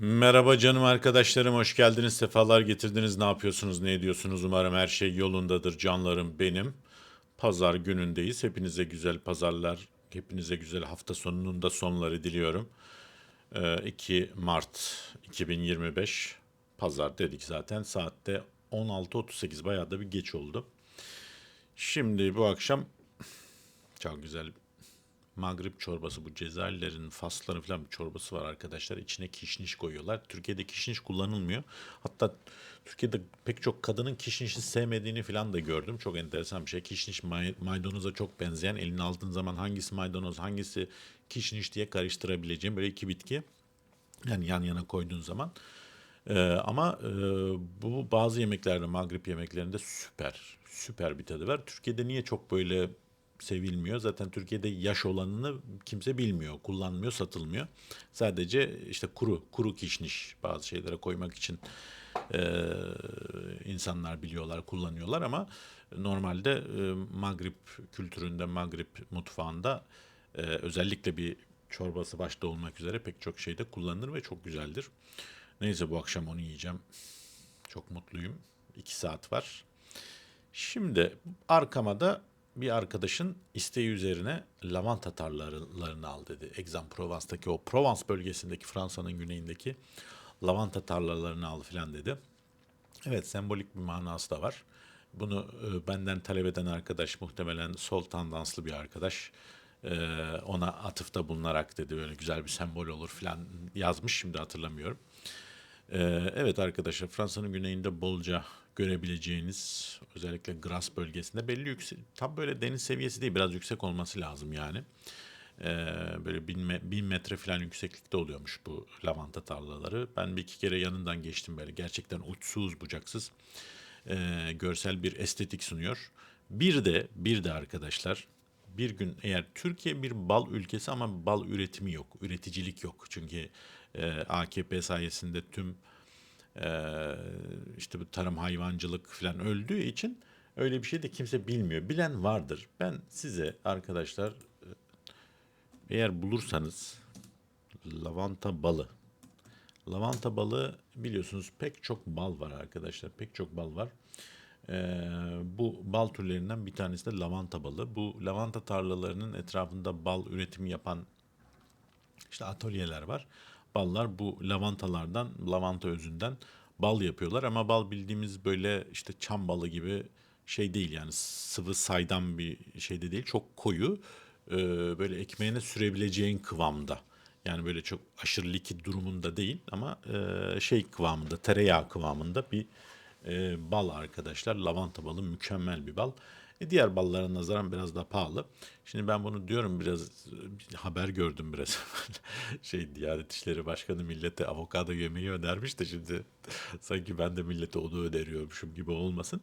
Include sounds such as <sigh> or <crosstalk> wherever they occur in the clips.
Merhaba canım arkadaşlarım, hoş geldiniz, sefalar getirdiniz. Ne yapıyorsunuz, ne ediyorsunuz? Umarım her şey yolundadır canlarım benim. Pazar günündeyiz. Hepinize güzel pazarlar, hepinize güzel hafta sonunun da sonları diliyorum. Ee, 2 Mart 2025 pazar dedik zaten. Saatte 16.38 bayağı da bir geç oldu. Şimdi bu akşam çok güzel Magrib çorbası bu Cezayirlerin Fasların falan bir çorbası var arkadaşlar. İçine kişniş koyuyorlar. Türkiye'de kişniş kullanılmıyor. Hatta Türkiye'de pek çok kadının kişnişi sevmediğini falan da gördüm. Çok enteresan bir şey. Kişniş may- maydanoza çok benzeyen. Elini aldığın zaman hangisi maydanoz hangisi kişniş diye karıştırabileceğim böyle iki bitki. Yani yan yana koyduğun zaman. Ee, ama e, bu bazı yemeklerde, Magrib yemeklerinde süper, süper bir tadı var. Türkiye'de niye çok böyle sevilmiyor? Zaten Türkiye'de yaş olanını kimse bilmiyor, kullanmıyor, satılmıyor. Sadece işte kuru, kuru kişniş bazı şeylere koymak için e, insanlar biliyorlar, kullanıyorlar ama normalde e, Magrib kültüründe, Magrib mutfağında e, özellikle bir çorbası başta olmak üzere pek çok şeyde kullanılır ve çok güzeldir. Neyse bu akşam onu yiyeceğim. Çok mutluyum. İki saat var. Şimdi arkama da bir arkadaşın isteği üzerine lavanta tarlalarını al dedi. Aix-en-Provence'daki o Provence bölgesindeki Fransa'nın güneyindeki lavanta tarlalarını al filan dedi. Evet sembolik bir manası da var. Bunu e, benden talep eden arkadaş muhtemelen sol tandanslı bir arkadaş. E, ona atıfta bulunarak dedi böyle güzel bir sembol olur filan yazmış şimdi hatırlamıyorum. E, evet arkadaşlar Fransa'nın güneyinde bolca görebileceğiniz özellikle Gras bölgesinde belli yüksek tam böyle deniz seviyesi değil biraz yüksek olması lazım yani. E, böyle bin, me- bin metre falan yükseklikte oluyormuş bu lavanta tarlaları. Ben bir iki kere yanından geçtim böyle gerçekten uçsuz bucaksız e, görsel bir estetik sunuyor. Bir de bir de arkadaşlar bir gün eğer Türkiye bir bal ülkesi ama bal üretimi yok, üreticilik yok. Çünkü e, AKP sayesinde tüm e, işte bu tarım hayvancılık falan öldüğü için öyle bir şey de kimse bilmiyor. Bilen vardır. Ben size arkadaşlar e, eğer bulursanız lavanta balı Lavanta balı biliyorsunuz pek çok bal var arkadaşlar. Pek çok bal var. Ee, bu bal türlerinden bir tanesi de lavanta balı. Bu lavanta tarlalarının etrafında bal üretimi yapan işte atölyeler var. Ballar bu lavantalardan, lavanta özünden bal yapıyorlar ama bal bildiğimiz böyle işte çam balı gibi şey değil yani sıvı saydam bir şey de değil. Çok koyu e, böyle ekmeğine sürebileceğin kıvamda. Yani böyle çok aşırı likit durumunda değil ama e, şey kıvamında, tereyağı kıvamında bir e, bal arkadaşlar. Lavanta balı mükemmel bir bal. E, diğer ballara nazaran biraz daha pahalı. Şimdi ben bunu diyorum biraz e, haber gördüm biraz. <laughs> şey Diyanet İşleri Başkanı millete avokado yemeği önermiş de şimdi sanki ben de millete onu öneriyormuşum gibi olmasın.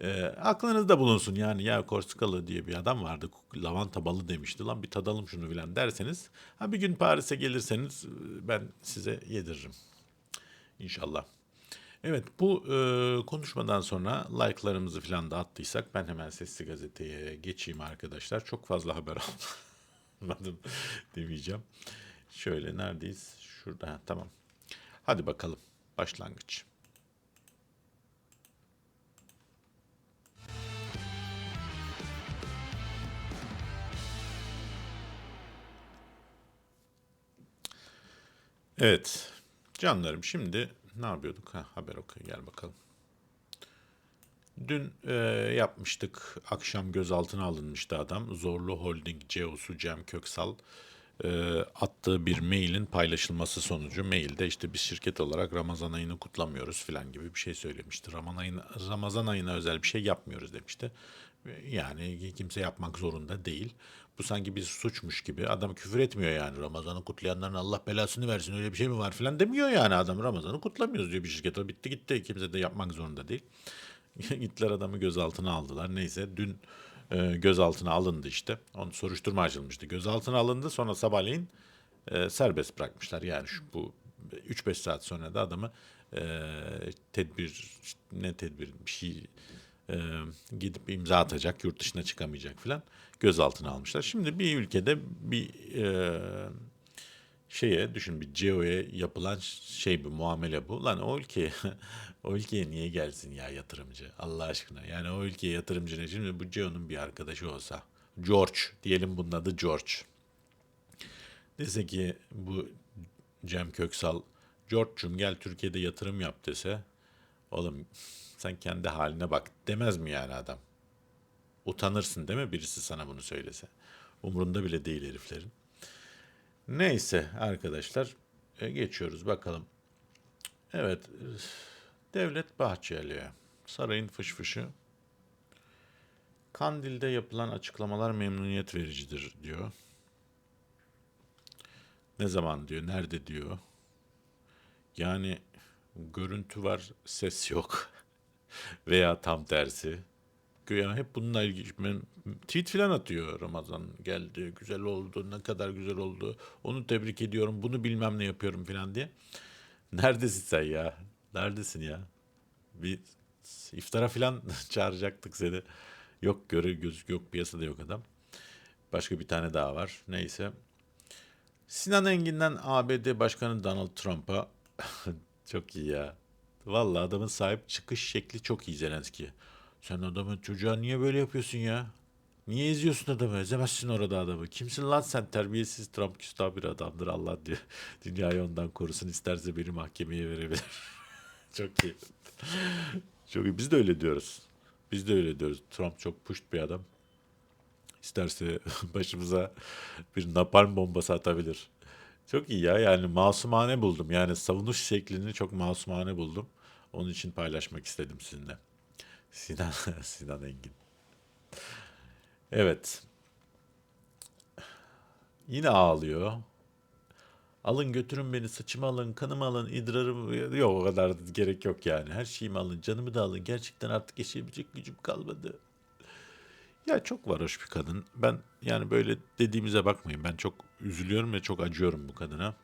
E, aklınızda bulunsun yani ya Korskalı diye bir adam vardı lavanta balı demişti lan bir tadalım şunu filan derseniz ha bir gün Paris'e gelirseniz e, ben size yediririm. İnşallah. Evet bu e, konuşmadan sonra like'larımızı falan da attıysak ben hemen Sesli Gazete'ye geçeyim arkadaşlar. Çok fazla haber <laughs> almadım demeyeceğim. Şöyle neredeyiz? Şurada ha, tamam. Hadi bakalım başlangıç. Evet canlarım şimdi ne yapıyorduk? Ha, haber oku gel bakalım. Dün e, yapmıştık. Akşam gözaltına alınmıştı adam. Zorlu Holding CEO'su Cem Köksal e, attığı bir mailin paylaşılması sonucu mailde işte bir şirket olarak Ramazan ayını kutlamıyoruz falan gibi bir şey söylemişti. Ramazan ayına, Ramazan ayına özel bir şey yapmıyoruz demişti. Yani kimse yapmak zorunda değil. Bu sanki bir suçmuş gibi. Adam küfür etmiyor yani. Ramazan'ı kutlayanların Allah belasını versin öyle bir şey mi var falan demiyor yani adam. Ramazan'ı kutlamıyoruz diyor bir şirket. O bitti gitti. Kimse de yapmak zorunda değil. <laughs> Gittiler adamı gözaltına aldılar. Neyse dün e, gözaltına alındı işte. Onun soruşturma açılmıştı. Gözaltına alındı sonra sabahleyin e, serbest bırakmışlar. Yani şu bu 3-5 saat sonra da adamı e, tedbir ne tedbir bir şey e, gidip imza atacak, yurt dışına çıkamayacak falan gözaltına almışlar. Şimdi bir ülkede bir e, şeye düşün bir CEO'ya yapılan şey bu muamele bu. Lan o ülkeye <laughs> o ülkeye niye gelsin ya yatırımcı Allah aşkına. Yani o ülkeye yatırımcı ne? Şimdi bu CEO'nun bir arkadaşı olsa George diyelim bunun adı George. Dese ki bu Cem Köksal George'cum gel Türkiye'de yatırım yap dese oğlum sen kendi haline bak demez mi yani adam? Utanırsın değil mi birisi sana bunu söylese? Umurunda bile değil heriflerin. Neyse arkadaşlar e, geçiyoruz bakalım. Evet Devlet Bahçeli'ye sarayın fışfışı Kandil'de yapılan açıklamalar memnuniyet vericidir diyor. Ne zaman diyor, nerede diyor. Yani görüntü var, ses yok. Veya tam tersi. Güya hep bununla ilgili ben tweet falan atıyor Ramazan geldi güzel oldu ne kadar güzel oldu onu tebrik ediyorum bunu bilmem ne yapıyorum falan diye. Neredesin sen ya? Neredesin ya? Bir iftara falan <laughs> çağıracaktık seni. Yok göre gözük yok piyasada yok adam. Başka bir tane daha var. Neyse. Sinan Engin'den ABD Başkanı Donald Trump'a <laughs> çok iyi ya. Vallahi adamın sahip çıkış şekli çok iyi Zelenski. Sen adamın çocuğa niye böyle yapıyorsun ya? Niye eziyorsun adamı? Ezemezsin orada adamı. Kimsin lan sen terbiyesiz Trump küstah bir adamdır Allah diyor. <laughs> Dünyayı ondan korusun isterse beni mahkemeye verebilir. <laughs> çok iyi. Çok iyi. Biz de öyle diyoruz. Biz de öyle diyoruz. Trump çok puşt bir adam. İsterse <laughs> başımıza bir napalm bombası atabilir. Çok iyi ya yani masumane buldum. Yani savunuş şeklini çok masumane buldum. Onun için paylaşmak istedim sizinle. Sinan, <laughs> Sinan Engin. Evet. Yine ağlıyor. Alın götürün beni saçımı alın kanımı alın idrarımı yok o kadar da gerek yok yani. Her şeyimi alın canımı da alın gerçekten artık yaşayabilecek gücüm kalmadı. Ya çok varoş bir kadın. Ben yani böyle dediğimize bakmayın. Ben çok üzülüyorum ve çok acıyorum bu kadına.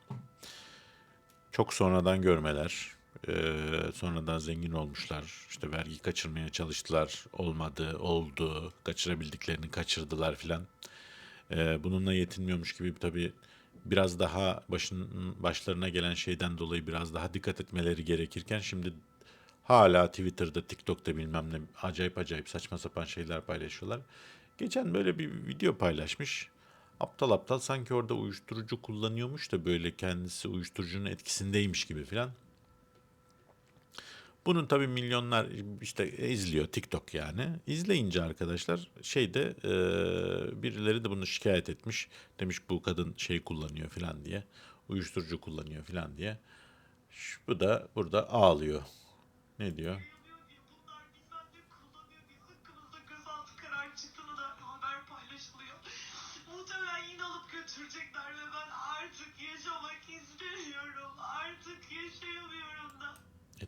Çok sonradan görmeler. Eee, sonradan zengin olmuşlar. İşte vergi kaçırmaya çalıştılar. Olmadı, oldu. Kaçırabildiklerini kaçırdılar filan. Eee, bununla yetinmiyormuş gibi tabii biraz daha başın başlarına gelen şeyden dolayı biraz daha dikkat etmeleri gerekirken şimdi hala Twitter'da, TikTok'ta bilmem ne acayip acayip saçma sapan şeyler paylaşıyorlar. Geçen böyle bir video paylaşmış. Aptal aptal sanki orada uyuşturucu kullanıyormuş da böyle kendisi uyuşturucunun etkisindeymiş gibi filan. Bunun tabii milyonlar işte izliyor TikTok yani. İzleyince arkadaşlar şeyde eee, birileri de bunu şikayet etmiş. Demiş bu kadın şey kullanıyor filan diye. Uyuşturucu kullanıyor filan diye. Şu- Bu da burada ağlıyor. Ne diyor?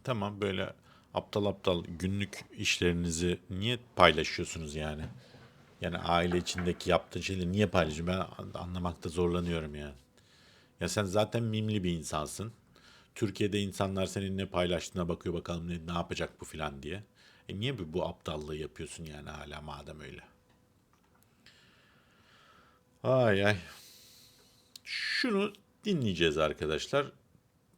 Tamam böyle aptal aptal günlük işlerinizi niye paylaşıyorsunuz yani? Yani aile içindeki yaptığın şeyleri niye paylaşıyorsun? Ben an- anlamakta zorlanıyorum yani. Ya sen zaten mimli bir insansın. Türkiye'de insanlar senin ne paylaştığına bakıyor bakalım ne, ne yapacak bu filan diye. E niye bu, bu aptallığı yapıyorsun yani hala madem öyle? Ay ay. Şunu dinleyeceğiz arkadaşlar.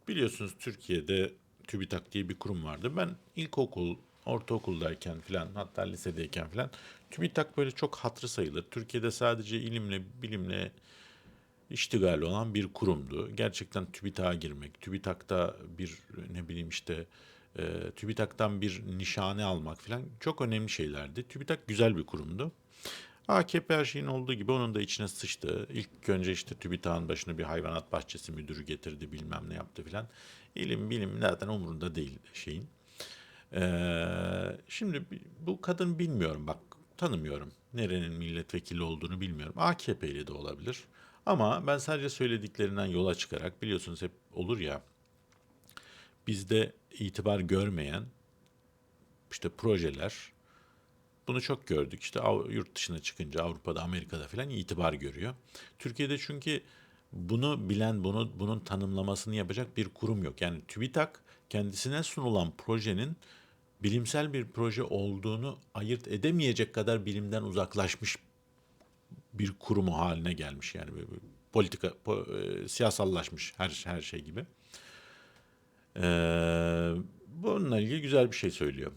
Biliyorsunuz Türkiye'de TÜBİTAK diye bir kurum vardı. Ben ilkokul, ortaokuldayken filan hatta lisedeyken filan TÜBİTAK böyle çok hatırı sayılır. Türkiye'de sadece ilimle, bilimle iştigal olan bir kurumdu. Gerçekten TÜBİTAK'a girmek, TÜBİTAK'ta bir ne bileyim işte e, TÜBİTAK'tan bir nişane almak filan çok önemli şeylerdi. TÜBİTAK güzel bir kurumdu. AKP her şeyin olduğu gibi onun da içine sıçtı. İlk önce işte TÜBİTAK'ın başına bir hayvanat bahçesi müdürü getirdi bilmem ne yaptı filan. İlim bilim zaten umurunda değil şeyin. Ee, şimdi bu kadın bilmiyorum bak tanımıyorum. Nerenin milletvekili olduğunu bilmiyorum. AKP'li de olabilir. Ama ben sadece söylediklerinden yola çıkarak biliyorsunuz hep olur ya bizde itibar görmeyen işte projeler bunu çok gördük. İşte yurt dışına çıkınca Avrupa'da, Amerika'da falan itibar görüyor. Türkiye'de çünkü bunu bilen, bunu bunun tanımlamasını yapacak bir kurum yok. Yani TÜBİTAK kendisine sunulan projenin bilimsel bir proje olduğunu ayırt edemeyecek kadar bilimden uzaklaşmış bir kurumu haline gelmiş yani politika po- e, siyasallaşmış her her şey gibi. Ee, bununla ilgili güzel bir şey söylüyor.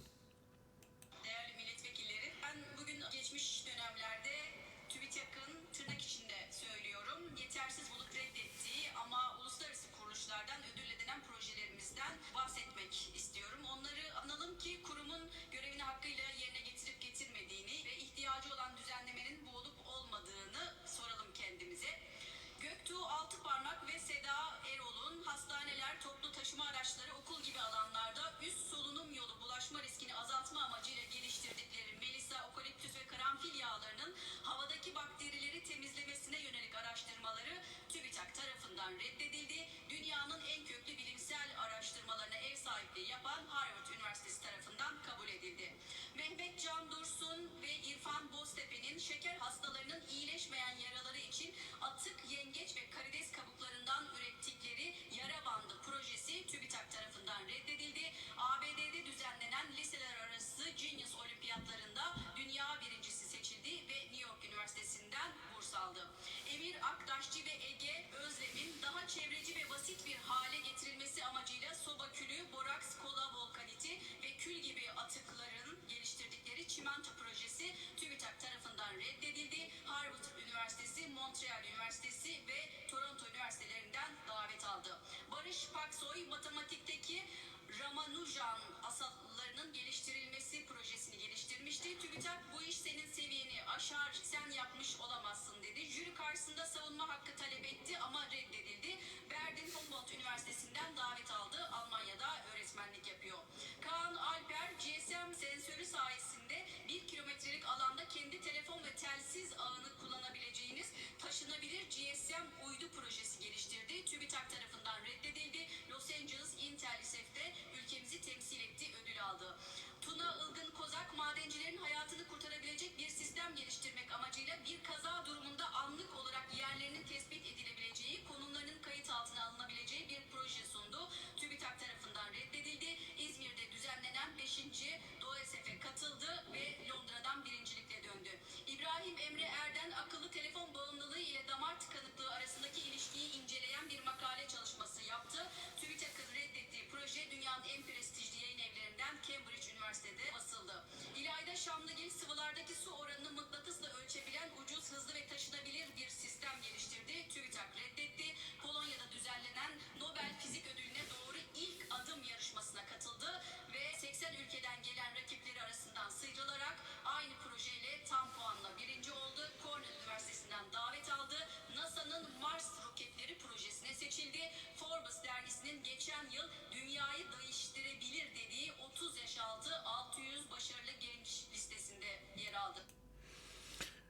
Aşar, sen yapmış olamazsın dedi. Jüri karşısında savunma hakkı talep etti ama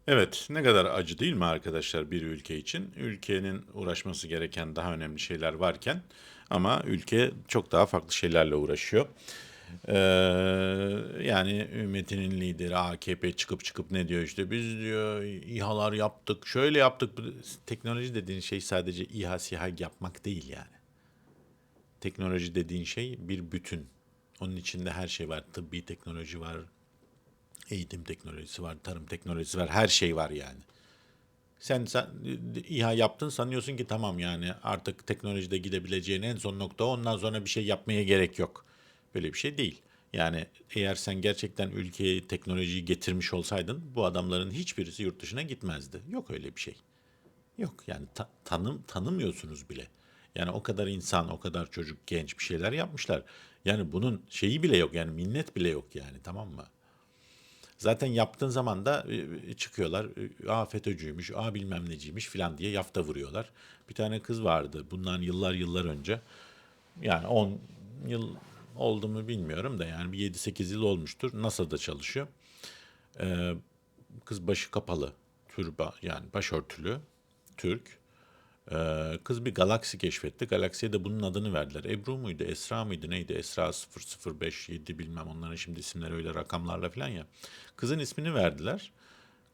Evet, ne kadar acı değil mi arkadaşlar bir ülke için? Ülkenin uğraşması gereken daha önemli şeyler varken ama ülke çok daha farklı şeylerle uğraşıyor. Ee, yani ümmetinin lideri AKP çıkıp çıkıp ne diyor işte biz diyor İHA'lar yaptık, şöyle yaptık. Teknoloji dediğin şey sadece İHA SİHA yapmak değil yani. Teknoloji dediğin şey bir bütün. Onun içinde her şey var. Tıbbi teknoloji var, eğitim teknolojisi var, tarım teknolojisi var, her şey var yani. Sen, sen İHA yaptın sanıyorsun ki tamam yani artık teknolojide gidebileceğin en son nokta ondan sonra bir şey yapmaya gerek yok. Böyle bir şey değil. Yani eğer sen gerçekten ülkeye teknolojiyi getirmiş olsaydın bu adamların hiçbirisi yurt dışına gitmezdi. Yok öyle bir şey. Yok yani ta- tanım tanımıyorsunuz bile. Yani o kadar insan, o kadar çocuk, genç bir şeyler yapmışlar. Yani bunun şeyi bile yok yani minnet bile yok yani tamam mı? Zaten yaptığın zaman da e, çıkıyorlar. e, Aa FETÖ'cüymüş, aa bilmem neciymiş filan diye yafta vuruyorlar. Bir tane kız vardı bundan yıllar yıllar önce. Yani 10 yıl oldu mu bilmiyorum da yani bir 7-8 yıl olmuştur. NASA'da çalışıyor. Ee, kız başı kapalı, türba yani başörtülü, Türk. Ee, kız bir galaksi keşfetti. Galaksiye de bunun adını verdiler. Ebru muydu, Esra mıydı, neydi? Esra 0057 bilmem onların şimdi isimleri öyle rakamlarla falan ya. Kızın ismini verdiler.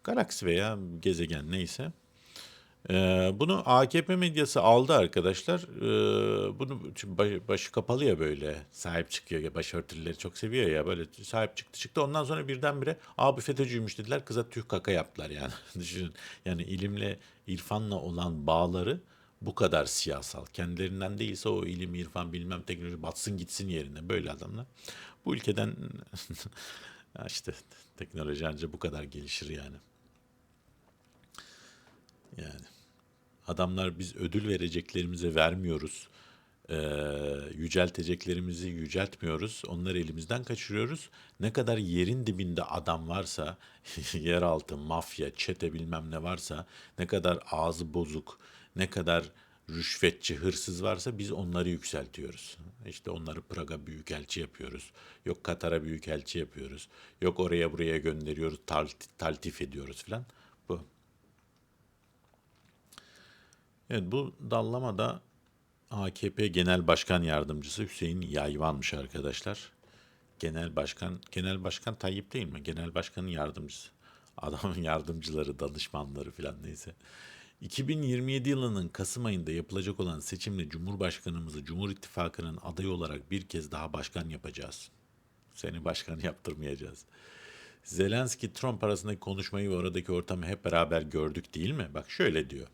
Galaksi veya gezegen neyse. Ee, bunu AKP medyası aldı arkadaşlar. Ee, bunu çünkü baş- başı kapalı ya böyle sahip çıkıyor ya başörtüleri çok seviyor ya böyle sahip çıktı çıktı. Ondan sonra birdenbire abi FETÖ'cüymüş dediler kıza tüh kaka yaptılar yani. <laughs> Düşünün yani ilimle İrfan'la olan bağları bu kadar siyasal. Kendilerinden değilse o ilim, irfan, bilmem teknoloji batsın gitsin yerine böyle adamlar. Bu ülkeden <laughs> işte teknoloji ancak bu kadar gelişir yani. Yani adamlar biz ödül vereceklerimize vermiyoruz. Ee, yücelteceklerimizi yüceltmiyoruz. Onları elimizden kaçırıyoruz. Ne kadar yerin dibinde adam varsa, <laughs> yeraltı, mafya, çete bilmem ne varsa, ne kadar ağzı bozuk, ne kadar rüşvetçi, hırsız varsa biz onları yükseltiyoruz. İşte onları Praga büyükelçi yapıyoruz. Yok Katar'a büyükelçi yapıyoruz. Yok oraya buraya gönderiyoruz, tal- taltif ediyoruz filan. Bu. Evet bu dallamada AKP Genel Başkan Yardımcısı Hüseyin Yayvan'mış arkadaşlar. Genel Başkan, Genel Başkan Tayyip değil mi? Genel Başkanın yardımcısı. Adamın yardımcıları, danışmanları filan neyse. 2027 yılının Kasım ayında yapılacak olan seçimle Cumhurbaşkanımızı Cumhur İttifakı'nın adayı olarak bir kez daha başkan yapacağız. Seni başkan yaptırmayacağız. Zelenski Trump arasındaki konuşmayı ve oradaki ortamı hep beraber gördük değil mi? Bak şöyle diyor.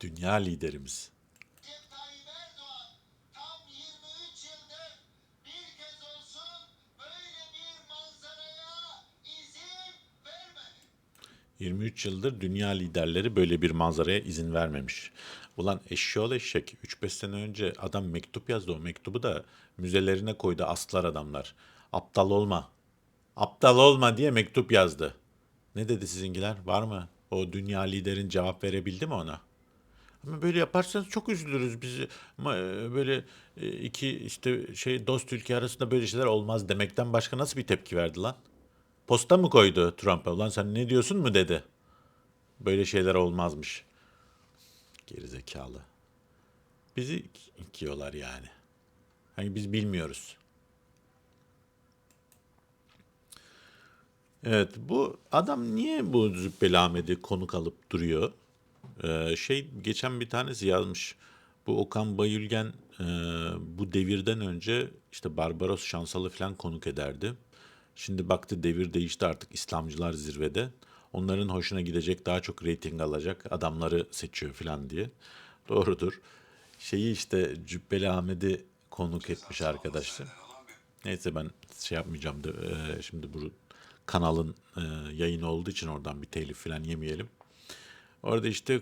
Dünya liderimiz. Recep Tayyip Erdoğan tam 23 yıldır bir kez olsun böyle bir manzaraya izin vermedi. 23 yıldır dünya liderleri böyle bir manzaraya izin vermemiş. Ulan eşşoğlu eşek 3-5 sene önce adam mektup yazdı o mektubu da müzelerine koydu astılar adamlar. Aptal olma. Aptal olma diye mektup yazdı. Ne dedi sizinkiler? Var mı? O dünya liderin cevap verebildi mi ona? Ama böyle yaparsanız çok üzülürüz biz. Ama e, böyle e, iki işte şey dost ülke arasında böyle şeyler olmaz demekten başka nasıl bir tepki verdi lan? Posta mı koydu Trump'a? Ulan sen ne diyorsun mu dedi. Böyle şeyler olmazmış. Gerizekalı. Bizi ikiyorlar yani. Hani biz bilmiyoruz. Evet bu adam niye bu Zübbeli Ahmet'i konuk alıp duruyor? Ee, şey geçen bir tanesi yazmış. Bu Okan Bayülgen e, bu devirden önce işte Barbaros Şansal'ı falan konuk ederdi. Şimdi baktı devir değişti artık İslamcılar zirvede. Onların hoşuna gidecek daha çok reyting alacak adamları seçiyor falan diye. Doğrudur. Şeyi işte Cübbeli Ahmet'i konuk etmiş arkadaşlar. Neyse ben şey yapmayacağım da e, şimdi bu kanalın e, yayını olduğu için oradan bir telif falan yemeyelim. Orada işte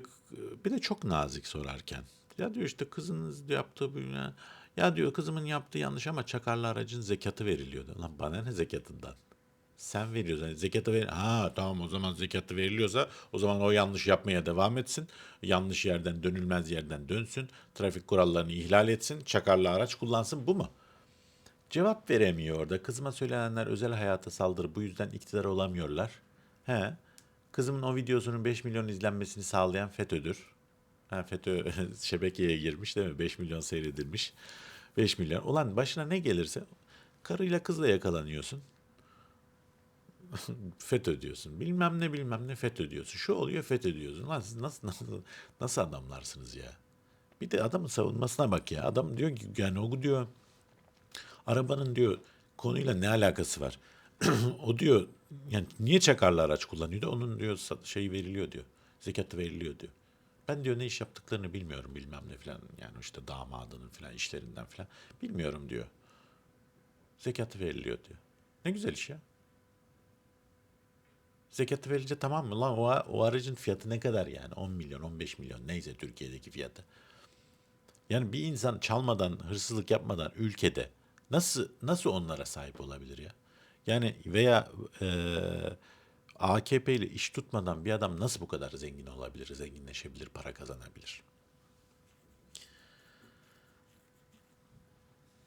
bir de çok nazik sorarken. Ya diyor işte kızınız yaptığı bu ya, ya diyor kızımın yaptığı yanlış ama çakarlı aracın zekatı veriliyordu. Lan bana ne zekatından? Sen veriyorsun. Yani zekatı ver. Ha tamam o zaman zekatı veriliyorsa o zaman o yanlış yapmaya devam etsin. Yanlış yerden dönülmez yerden dönsün. Trafik kurallarını ihlal etsin. Çakarlı araç kullansın. Bu mu? Cevap veremiyor orada. Kızıma söylenenler özel hayata saldırı. Bu yüzden iktidar olamıyorlar. He. Kızımın o videosunun 5 milyon izlenmesini sağlayan FETÖ'dür. Ha, FETÖ <laughs> şebekeye girmiş değil mi? 5 milyon seyredilmiş. 5 milyon. Ulan başına ne gelirse karıyla kızla yakalanıyorsun. <laughs> FETÖ diyorsun. Bilmem ne bilmem ne FETÖ diyorsun. Şu oluyor FETÖ diyorsun. Lan siz nasıl, nasıl, nasıl adamlarsınız ya? Bir de adamın savunmasına bak ya. Adam diyor ki yani o diyor arabanın diyor konuyla ne alakası var? <clears throat> o diyor yani niye çakarlı araç kullanıyordu? Onun diyor şeyi veriliyor diyor. Zekatı veriliyor diyor. Ben diyor ne iş yaptıklarını bilmiyorum bilmem ne falan. Yani işte damadının falan işlerinden falan. Bilmiyorum diyor. Zekatı veriliyor diyor. Ne güzel iş ya. Zekatı verince tamam mı lan o, o aracın fiyatı ne kadar yani 10 milyon 15 milyon neyse Türkiye'deki fiyatı. Yani bir insan çalmadan hırsızlık yapmadan ülkede nasıl nasıl onlara sahip olabilir ya? Yani veya eee AKP ile iş tutmadan bir adam nasıl bu kadar zengin olabilir, zenginleşebilir, para kazanabilir?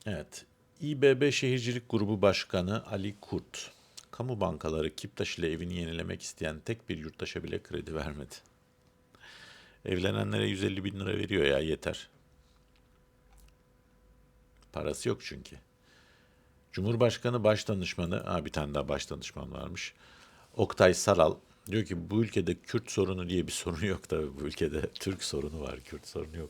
Evet. İBB Şehircilik Grubu Başkanı Ali Kurt. Kamu bankaları Kiptaş ile evini yenilemek isteyen tek bir yurttaşa bile kredi vermedi. Evlenenlere 150 bin lira veriyor ya yeter. Parası yok çünkü. Cumhurbaşkanı Başdanışmanı, ha bir tane daha başdanışman varmış. Oktay Saral diyor ki bu ülkede Kürt sorunu diye bir <laughs> sorun yok tabii. Bu ülkede Türk sorunu var, Kürt sorunu yok.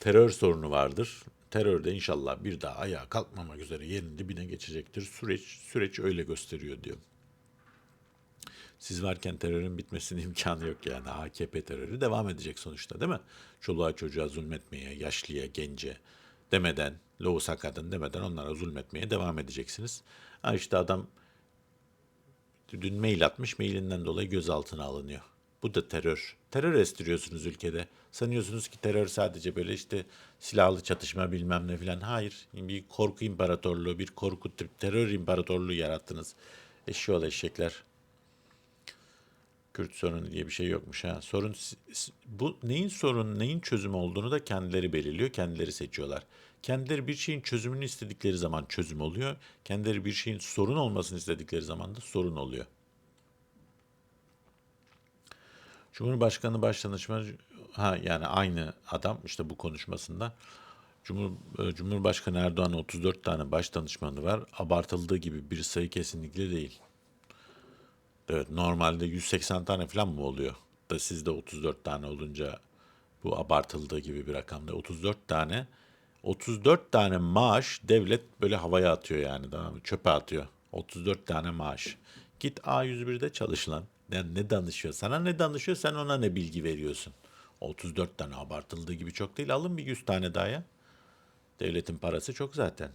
Terör sorunu vardır. Terör de inşallah bir daha ayağa kalkmamak üzere yerin dibine geçecektir. Süreç süreç öyle gösteriyor diyor. Siz varken terörün bitmesinin <laughs> imkanı yok yani. AKP terörü devam edecek sonuçta değil mi? Çoluğa çocuğa zulmetmeye, yaşlıya, gence demeden, loğusa kadın demeden onlara zulmetmeye devam edeceksiniz. Ha işte adam dün mail atmış, mailinden dolayı gözaltına alınıyor. Bu da terör. Terör estiriyorsunuz ülkede. Sanıyorsunuz ki terör sadece böyle işte silahlı çatışma bilmem ne filan. Hayır. Bir korku imparatorluğu, bir korku terör imparatorluğu yarattınız. Eşyol eşekler. Kürt sorunu diye bir şey yokmuş ha. Sorun bu neyin sorun, neyin çözüm olduğunu da kendileri belirliyor, kendileri seçiyorlar. Kendileri bir şeyin çözümünü istedikleri zaman çözüm oluyor. Kendileri bir şeyin sorun olmasını istedikleri zaman da sorun oluyor. Cumhurbaşkanı Başdanışmanı ha yani aynı adam işte bu konuşmasında Cumhur, e, Cumhurbaşkanı Erdoğan'ın 34 tane başdanışmanı var. Abartıldığı gibi bir sayı kesinlikle değil. Evet normalde 180 tane falan mı oluyor? Da sizde 34 tane olunca bu abartıldığı gibi bir rakamda 34 tane 34 tane maaş devlet böyle havaya atıyor yani tamam mı? Çöpe atıyor. 34 tane maaş. Git A101'de çalış lan. Yani ne danışıyor? Sana ne danışıyor? Sen ona ne bilgi veriyorsun? 34 tane abartıldığı gibi çok değil. Alın bir 100 tane daha ya. Devletin parası çok zaten.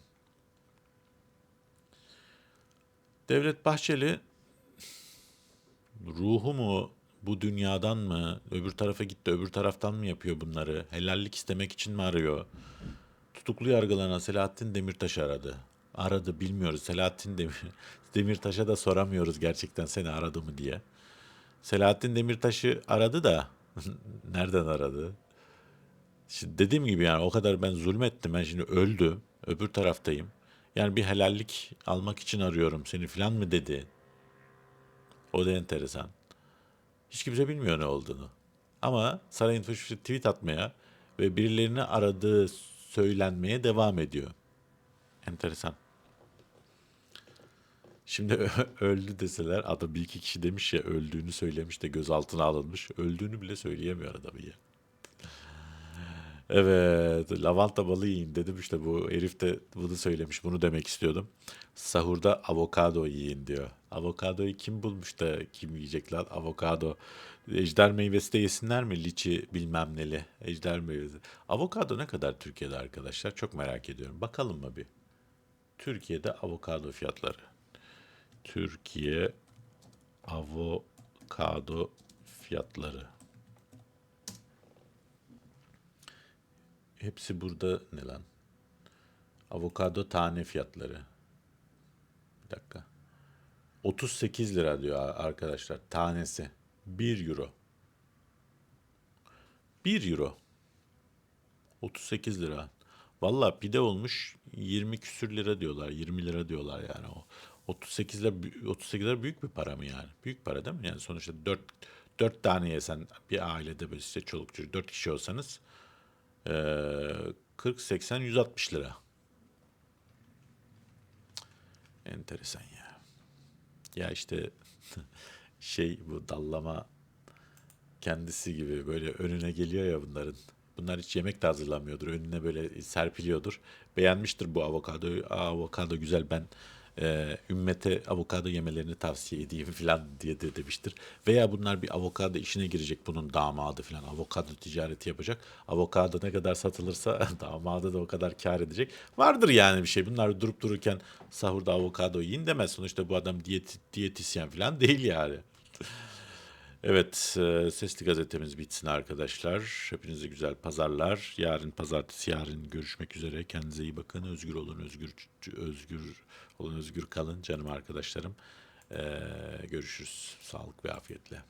Devlet Bahçeli ruhu mu bu dünyadan mı? Öbür tarafa gitti öbür taraftan mı yapıyor bunları? Helallik istemek için mi arıyor? Tutuklu yargılanan Selahattin Demirtaş aradı. Aradı bilmiyoruz. Selahattin Demir, <laughs> Demirtaş'a da soramıyoruz gerçekten seni aradı mı diye. Selahattin Demirtaş'ı aradı da <laughs> nereden aradı? Şimdi dediğim gibi yani o kadar ben zulmettim. Ben şimdi öldü öbür taraftayım. Yani bir helallik almak için arıyorum seni falan mı dedi o da enteresan. Hiç kimse bilmiyor ne olduğunu. Ama sarayın fışı tweet atmaya ve birilerini aradığı söylenmeye devam ediyor. Enteresan. Şimdi <laughs> öldü deseler adam bir iki kişi demiş ya öldüğünü söylemiş de gözaltına alınmış. Öldüğünü bile söyleyemiyor adam ya. Evet, lavanta balı yiyin dedim işte bu herif de bunu söylemiş. Bunu demek istiyordum. Sahurda avokado yiyin diyor. Avokadoyu kim bulmuş da kim yiyecek lan? Avokado. Ejder meyvesi de yesinler mi? Liçi bilmem neli. Ejder meyvesi. Avokado ne kadar Türkiye'de arkadaşlar? Çok merak ediyorum. Bakalım mı bir? Türkiye'de avokado fiyatları. Türkiye avokado fiyatları. Hepsi burada ne lan? Avokado tane fiyatları. Bir dakika. 38 lira diyor arkadaşlar tanesi. 1 euro. 1 euro. 38 lira. Valla pide olmuş 20 küsür lira diyorlar. 20 lira diyorlar yani o. 38 lira, 38 lira büyük bir para mı yani? Büyük para değil mi? Yani sonuçta 4 4 tane yesen bir ailede böyle işte çoluk çocuk 4 kişi olsanız ee, 40 80 160 lira. Enteresan ya. Ya işte <laughs> şey bu dallama kendisi gibi böyle önüne geliyor ya bunların. Bunlar hiç yemek de hazırlamıyordur. Önüne böyle serpiliyordur. Beğenmiştir bu avokadoyu. Aa, avokado güzel ben e, ümmete avokado yemelerini tavsiye edeyim <laughs> falan diye de demiştir. Veya bunlar bir avokado işine girecek bunun damadı falan. Avokado ticareti yapacak. Avokado ne kadar satılırsa <laughs> damadı da o kadar kar edecek. Vardır yani bir şey. Bunlar durup dururken sahurda avokado yiyin demez. Sonuçta bu adam diyet, diyetisyen falan değil yani. <laughs> Evet, e, Sesli Gazetemiz bitsin arkadaşlar. Hepinize güzel pazarlar. Yarın pazartesi, yarın görüşmek üzere. Kendinize iyi bakın. Özgür olun, özgür özgür olun, özgür kalın canım arkadaşlarım. E, görüşürüz. Sağlık ve afiyetle.